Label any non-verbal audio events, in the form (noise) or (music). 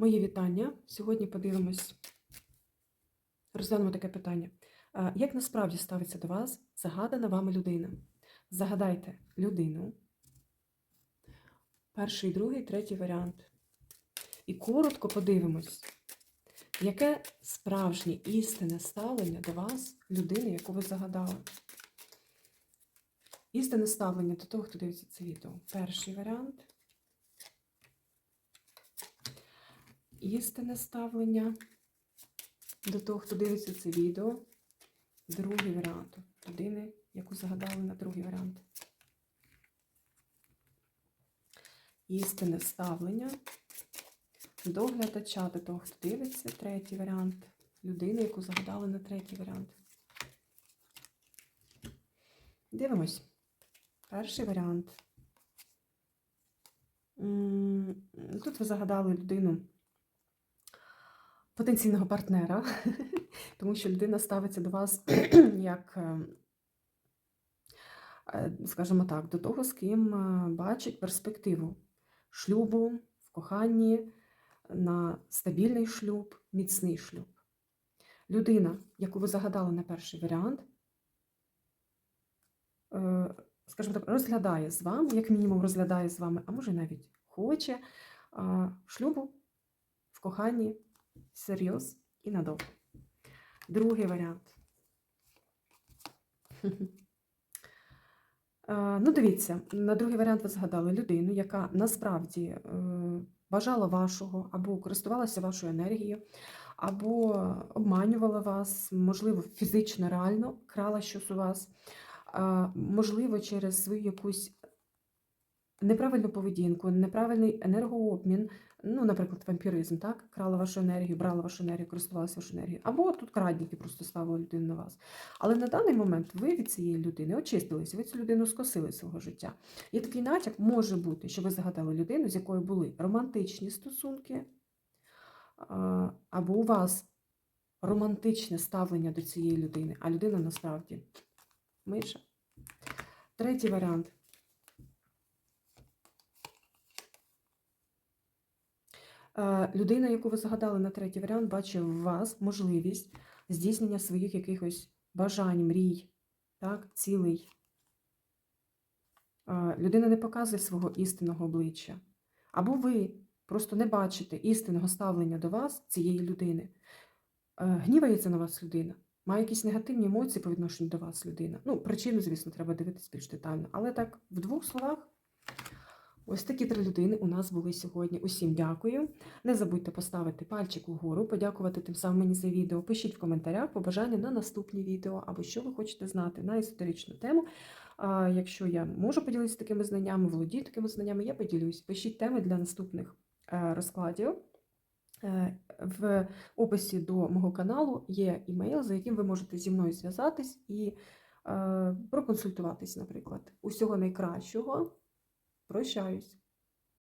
Мої вітання. Сьогодні подивимось, розглянемо таке питання. Як насправді ставиться до вас загадана вами людина? Загадайте людину. Перший, другий, третій варіант. І коротко подивимось, яке справжнє істинне ставлення до вас людини, яку ви загадали. Істинне ставлення до того, хто дивиться це відео. Перший варіант. Істинне ставлення до того, хто дивиться це відео. Другий варіант. Людини, яку загадали на другий варіант. Істинне ставлення до глядача, до того, хто дивиться, третій варіант. Людини, яку загадали на третій варіант. Дивимось. Перший варіант. Тут ви загадали людину потенційного партнера, (laughs) тому що людина ставиться до вас (clears throat) як, е, е, скажімо так, до того, з ким е, бачить перспективу шлюбу, в коханні, на стабільний шлюб, міцний шлюб. Людина, яку ви загадали на перший варіант, скажімо так, розглядає з вами, як мінімум розглядає з вами, а може навіть хоче шлюбу в коханні серйоз і надовго. Другий варіант. Е, Ну, дивіться, на другий варіант ви згадали людину, яка насправді е, бажала вашого, або користувалася вашою енергією, або обманювала вас, можливо, фізично, реально крала щось у вас, можливо, через свою якусь неправильну поведінку, неправильний енергообмін, ну, наприклад, вампіризм, так? Крала вашу енергію, брала вашу енергію, користувалася вашою енергією. Або тут крадники просто ставили людину на вас. Але на даний момент ви від цієї людини очистилися, ви цю людину скосили з свого життя. І такий натяк може бути, що ви загадали людину, з якою були романтичні стосунки, або у вас романтичне ставлення до цієї людини, а людина насправді миша. Третій варіант. Людина, яку ви загадали на третій варіант, бачить в вас можливість здійснення своїх якихось бажань, мрій, так, цілей. Е, Людина не показує свого істинного обличчя. Або ви просто не бачите істинного ставлення до вас, цієї людини. Е, Гнівається на вас людина, має якісь негативні емоції по відношенню до вас людина. Ну, причину, звісно, треба дивитися більш детально. Але так, в двох словах. Ось такі три людини у нас були сьогодні. Усім дякую. Не забудьте поставити пальчик вгору, подякувати тим самим мені за відео. Пишіть в коментарях побажання на наступні відео або що ви хочете знати на езотеричну тему. А якщо я можу поділитися такими знаннями, володію такими знаннями, я поділюсь. Пишіть теми для наступних е, розкладів. Е, В описі до мого каналу є імейл, за яким ви можете зі мною зв'язатись і е, проконсультуватись, наприклад. Усього найкращого. Прощаюсь!